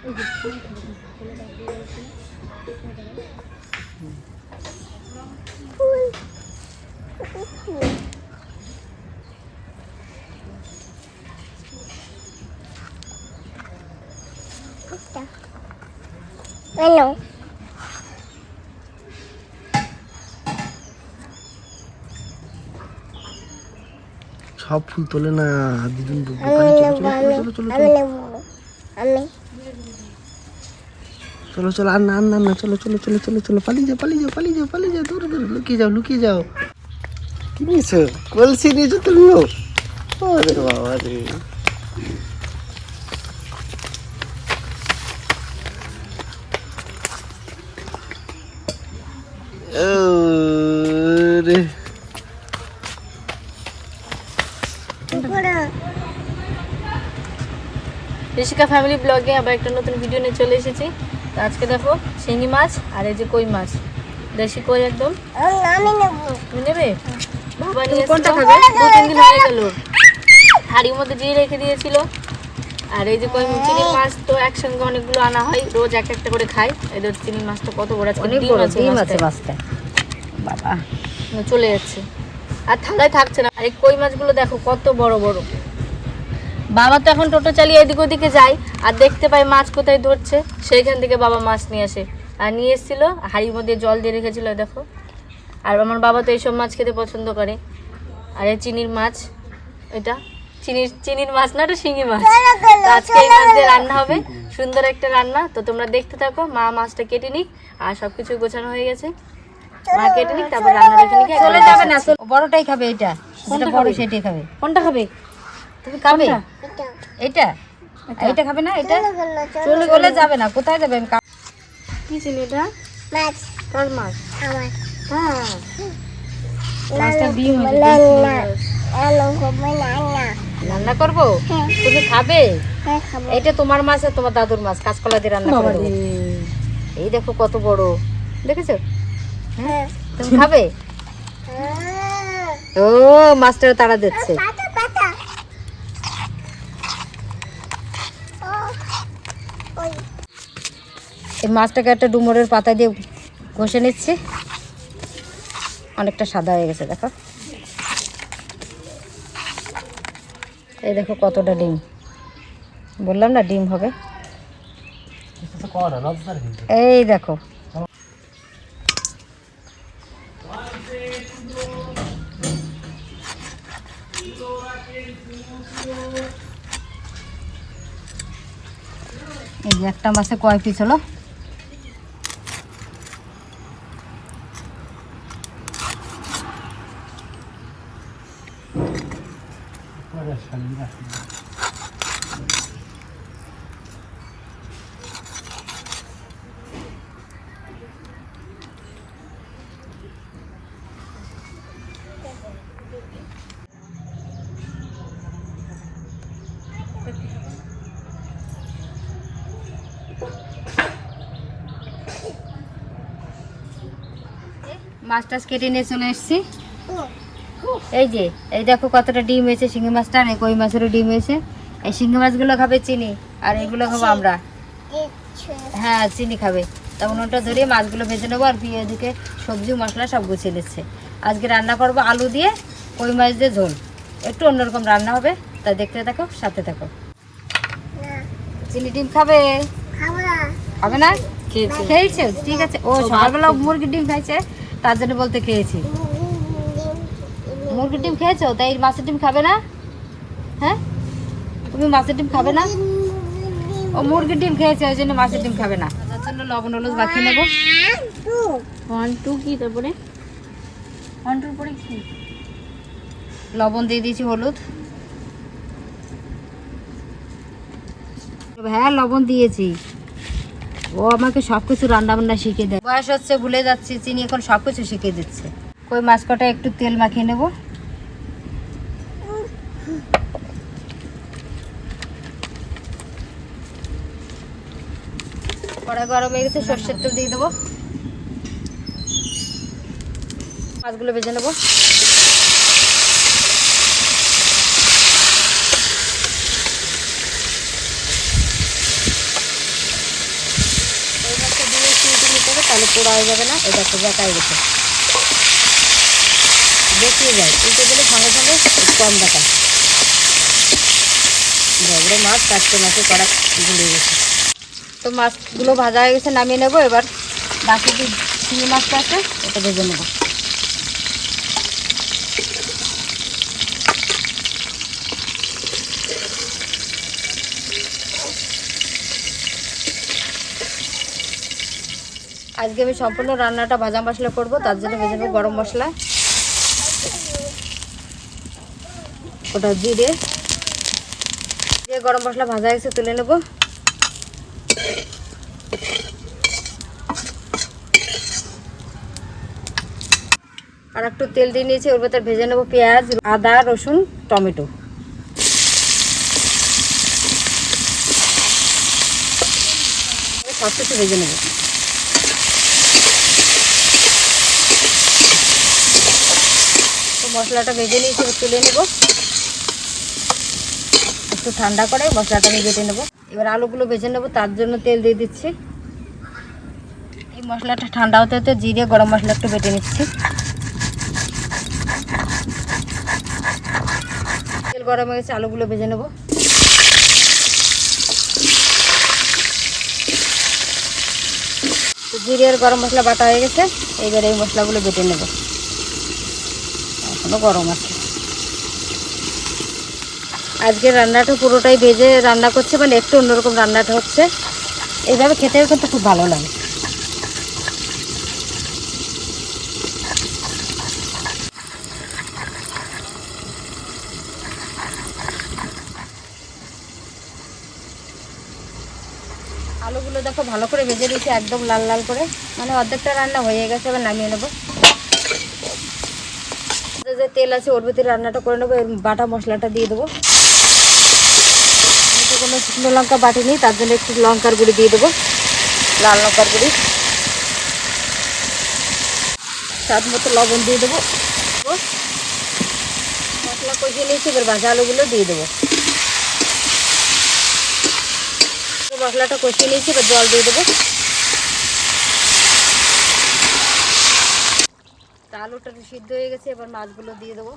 Ano? সব ফুল তোলে না দিদুন চলো চলো চলো আমি চলো চলো আর না আর না না, চলো চলো চলো চলো চলো, পালিয়ে যাও পালিয়ে যাও পালিয়ে যাও পালিয়ে যাও, দূরে দূরে, লুকিয়ে যাও লুকিয়ে যাও। কি নিয়েছো? কলসি নিয়েছো তুমিও আরে বাবা রে। ঋষিকা ফ্যামিলি ব্লগে আবার একটা নতুন ভিডিও নিয়ে চলে এসেছি। তো আজকে দেখো শিঙি মাছ আর এই যে কই মাছ। দেশি কই একদম? আমি নেব তুমি নেবে? বাবা নিয়ে কোনটা খাবে? দু তিন দিন হয়ে গেল। হাড়ির মধ্যে দিয়ে রেখে দিয়েছিল। আর এই যে কই চিংড়ি মাছ তো একসঙ্গে অনেকগুলো আনা হয় রোজ এক একটা করে খাই। এদের চিংড়ি মাছটা কত বড় ডিম আছে। মাছটা বাবা। চলে যাচ্ছে। আর থালায় থাকছে না। আর এই কই মাছগুলো দেখো কত বড় বড়। বাবা তো এখন টোটো চালিয়ে এদিক ওদিকে যায় আর দেখতে পাই মাছ কোথায় ধরছে। সেইখান থেকে বাবা মাছ নিয়ে আসে। আর নিয়ে এসেছিল হাড়ির মধ্যে জল দিয়ে রেখেছিল দেখো। আর আমার বাবা তো এইসব মাছ খেতে পছন্দ করে। আর এই চিনির মাছ এটা? চিনির চিনির মাছ না এটা শিঙি মাছ। তো আজকে এই মাছ দিয়ে রান্না হবে। সুন্দর একটা রান্না। তো তোমরা দেখতে থাকো মা মাছটা কেটে নিক আর সব কিছু গোছানো হয়ে গেছে। মা কেটে নিক তারপর রান্না রেখে নিক। চলে। যাবে না বড়টাই খাবে এটা। যেটা বড় সেটাই খাবে। কোনটা খাবে? তুমি খাবে? এটা? এটা। খাবে না এটা? চলো চলে। যাবে না কোথায় যাবে? আমি কি চিনি এটা? মাছ। কার মাছ? আমার। হ্যাঁ। মাছটা ডিম হয়েছে, না ডিম না আলো খাব না না রান্না করব? হ্যাঁ। তুমি খাবে? হ্যাঁ এটা তোমার মাছ আর তোমার দাদুর মাছ কাঁচকলা দিয়ে রান্না করে দেবো। এই দেখো কত বড়। দেখেছ? হ্যাঁ? তুমি খাবে? ও মাছটা তাড়া দিচ্ছে পাতা পাতা ও ওই এই মাছটাকে একটা ডুমুরের পাতা দিয়ে ঘষে নিচ্ছি। অনেকটা সাদা হয়ে গেছে দেখো। এই দেখো কতটা ডিম। বললাম না ডিম হবে। এই দেখো। এই যে একটা মাছে কয় পিস হলো? মাছ টাছ কেটে নিয়ে চলে এসেছি। এই যে এই দেখো কতটা ডিম হয়েছে শিঙি মাছটা আর কই মাছেরও ডিম হয়েছে। এই শিঙি মাছগুলো খাবে চিনি আর এগুলো খাব আমরা। হ্যাঁ চিনি খাবে। তখন ওটা ধরিয়ে মাছগুলো ভেজে নেব আর দিয়ে এদিকে সবজি মশলা সব গুছিয়ে নিচ্ছে। আজকে রান্না করব আলু দিয়ে কই মাছ দিয়ে ঝোল। একটু অন্যরকম রান্না হবে তা দেখতে থাকো সাথে থাকো। চিনি ডিম খাবে? খাব না। খাবে না? খেয়েছি খেয়েছে? ঠিক আছে। ও সকালবেলা মুরগির ডিম খাইছে? তার জন্য বলতে খেয়েছি। মুরগির ডিম খেয়েছো? তাই মাছের ডিম খাবে না? হ্যাঁ? তুমি মাছের ডিম খাবে না? ও মুরগির ডিম খেয়েছে, ওই জন্য মাছের ডিম খাবে না। তার জন্য লবণ, হলুদ মাখিয়ে নেব। কি তারপরে? পরে কি? লবণ দিয়ে দিয়েছি হলুদ। হ্যাঁ লবণ দিয়েছি। ও আমাকে সব কিছু রান্না বান্না শিখিয়ে দেয়। বয়স হচ্ছে, ভুলে যাচ্ছি, চিনি এখন সব কিছু শিখিয়ে দিচ্ছে। কই মাছ কটা একটু তেল মাখিয়ে নেব। কড়াই গরম হয়ে গেছে, সর্ষের তেল দিয়ে দেবো। মাছগুলো ভেজে নেব। পোড়া হয়ে যাবে না এটা একটু জাকায় গেছে বেশি দিলে খাবার জন্য কম দেখা বড় মাছ কাটতে মাছে কড়া গুলে গেছে। তো মাছগুলো ভাজা হয়ে গেছে, নামিয়ে নেব। এবার বাকি যে চিংড়ি মাছটা আছে, ওটা ভেজে নেব। আজকে আমি সম্পূর্ণ রান্নাটা ভাজা মশলা করব, তার জন্য ভেজে নেব গরম মশলা। ওটা জিরে। দিয়ে গরম মশলা ভাজা গেছে, তুলে নেব। আর একটু তেল দিয়ে নিয়েছি, ওর ভেতর ভেজে নেব পেঁয়াজ, আদা, রসুন, টমেটো। সব কিছু ভেজে নেব। মশলাটা ভেজে নিয়েছি তুলে নেব। একটু ঠান্ডা করে মশলাটা আমি বেটে নেব। এবার আলুগুলো ভেজে নেব, তার জন্য তেল দিয়ে দিচ্ছি। এই মশলাটা ঠান্ডা হতে হতে জিরে, গরম মশলা একটু বেটে নিচ্ছি। তেল গরম হয়ে গেছে, আলুগুলো ভেজে নেব। জিরে আর গরম মশলা বাটা হয়ে গেছে, এবার এই মশলাগুলো বেটে নেব। এখনও গরম আছে। আজকে রান্নাটা পুরোটাই ভেজে রান্না করছে মানে একটু অন্যরকম রান্নাটা হচ্ছে। এইভাবে খেতেও কিন্তু খুব ভালো লাগে। আলুগুলো দেখো ভালো করে ভেজে দিয়েছি একদম লাল লাল করে। মানে অর্ধেকটা রান্না হয়ে গেছে, এবার নামিয়ে নেব। যে তেল আছে, ওর ভিতরে রান্নাটা করে নেব বাটা মশলাটা দিয়ে দেবো। কোনো শুকনো লঙ্কা বাটিনি তার জন্য একটু লঙ্কার গুঁড়ি দিয়ে দেবো, লাল লঙ্কার গুঁড়ি। স্বাদ মতো লবণ দিয়ে দেবো। মশলা কষিয়ে নিয়েছি, এবার ভাজা আলুগুলো দিয়ে দেবো। মশলাটা কষিয়ে নিয়েছি, এবার জল দিয়ে দেবো। আলুটা সিদ্ধ হয়ে গেছে, এবার মাছগুলো দিয়ে দেবো।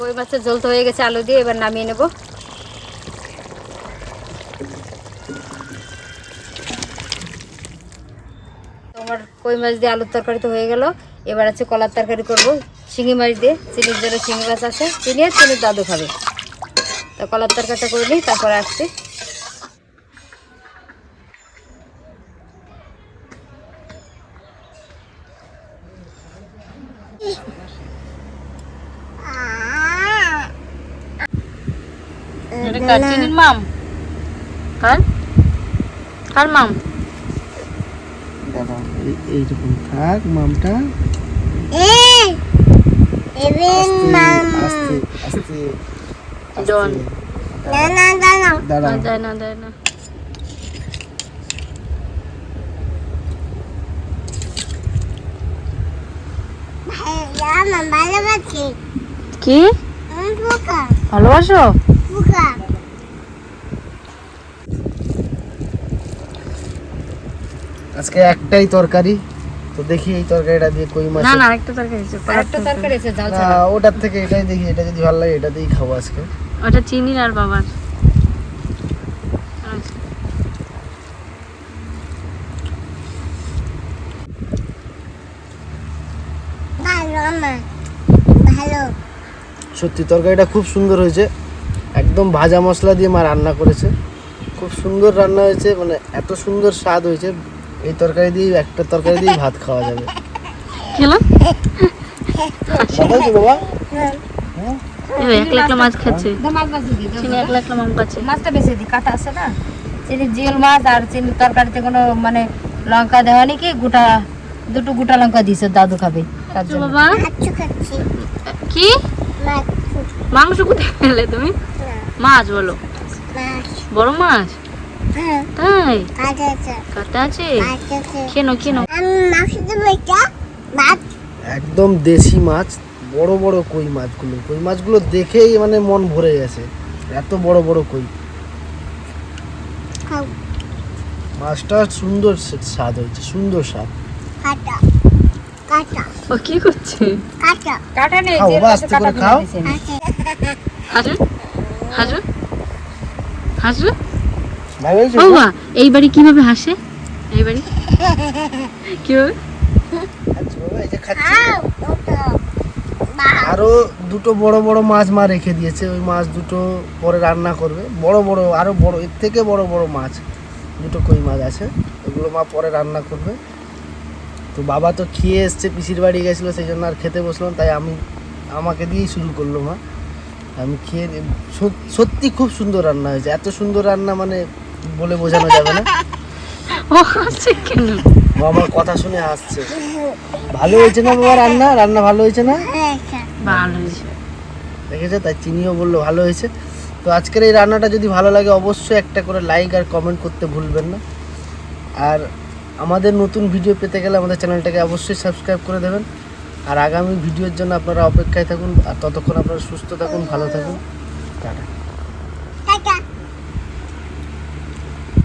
কই মাছের ঝোল তো হয়ে গেছে, আলু দিয়ে এবার নামিয়ে নেব। তোমার কই মাছ দিয়ে আলুর তরকারি তো হয়ে গেল, এবার আছে কলার তরকারি করব। শিঙি মাছ দিয়ে চিনির জন্য শিঙি মাছ আছে। চিনি আর চিনির দাদু খাবে। তো কলার তরকারিটা করে নিই তারপরে আসছি। চিনির মাম? কার? কার মাম? দাদা এইরকম থাক মামটা। মাম আস্তে আস্তে জন না না না না দাঁড়া না দেয় না দেয় না ভাইয়া মাম ভালোবাসি কি ভালোবাসো আজকে একটাই তরকারি। তো দেখি এই তরকারিটা দিয়ে কই মাছ না না আরেকটা তরকারি আছে একটা তরকারি। আছে ঝাল ছাড়া। ওটার থেকে এটাই দেখি এটা যদি ভালো লাগে খাব আজকে। ওটা চিনির আর বাবার। আচ্ছা। সত্যি তরকারিটা খুব সুন্দর হয়েছে। একদম ভাজা মশলা দিয়ে মা রান্না করেছে। খুব সুন্দর রান্না হয়েছে মানে এত সুন্দর স্বাদ হয়েছে। এই তরকারি দিয়ে একটা তরকারি দিয়ে ভাত খাওয়া যাবে। বাবা এবার একলা একলা মাছ খাচ্ছে। মাছ মাছটা বেশি দিই কাটা আছে না? চিনি জিওল মাছ আর চিনি তরকারিতে কোনো মানে লঙ্কা দেওয়া নেই কি? গোটা দুটো গোটা লঙ্কা দিয়েছে দাদু খাবে। বাবা। কি? মাংস কোথায় পেলে তুমি? মাছ বলো। বড় মাছ? হ্যাঁ তাই কাটা আছে। কেন কেন? মাছ একদম দেশি মাছ বড় বড় কই মাছগুলো। কই মাছগুলো দেখেই মানে মন ভরে গেছে। এত বড় বড় কই। মাছটা সুন্দর স্বাদ হয়েছে সুন্দর স্বাদ। কাটা। কাটা। ও কি করছে? কাটা। কাটা নেই যে করে খাও। দিয়েছি। আমি। আছে ও মা এই বাড়ি কীভাবে হাসে? এই বাড়ি? কীভাবে? আচ্ছা আরও দুটো বড় বড় মাছ মা রেখে দিয়েছে ওই মাছ দুটো পরে রান্না করবে। বড় বড় আরও বড় এর থেকে বড় বড় মাছ দুটো কই মাছ আছে ওগুলো মা পরে রান্না করবে। তো বাবা তো খেয়ে এসছে পিসির বাড়ি গেছিল সেই জন্য আর খেতে বসলাম তাই আমি আমাকে দিয়েই শুরু করল মা। আমি খেয়ে সত্যি খুব সুন্দর রান্না হয়েছে এত সুন্দর রান্না মানে বলে বোঝানো যাবে না। ও হাসছে কেন? ও আমার কথা শুনে হাসছে। ভালো হয়েছে না বাবা রান্না? রান্না ভালো হয়েছে না? ভালো হয়েছে। দেখেছে? তাই চিনিও বলল ভালো হয়েছে। তো আজকের এই রান্নাটা যদি ভালো লাগে অবশ্যই একটা করে লাইক আর কমেন্ট করতে ভুলবেন না। আর আমাদের নতুন ভিডিও পেতে গেলে আমাদের চ্যানেলটাকে অবশ্যই সাবস্ক্রাইব করে দেবেন। আর আগামী ভিডিওর জন্য আপনারা অপেক্ষায় থাকুন। আর ততক্ষণ আপনারা সুস্থ থাকুন ভালো থাকুন। টাটা।